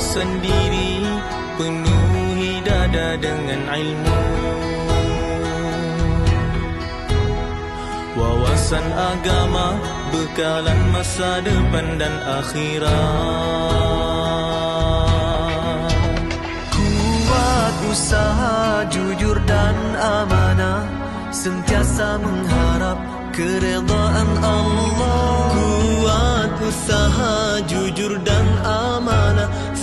sendiri Penuhi dada dengan ilmu. Wawasan agama Bekalan masa depan dan akhirat. Kuat usaha jujur dan amanah Sentiasa mengharap keredaan Allah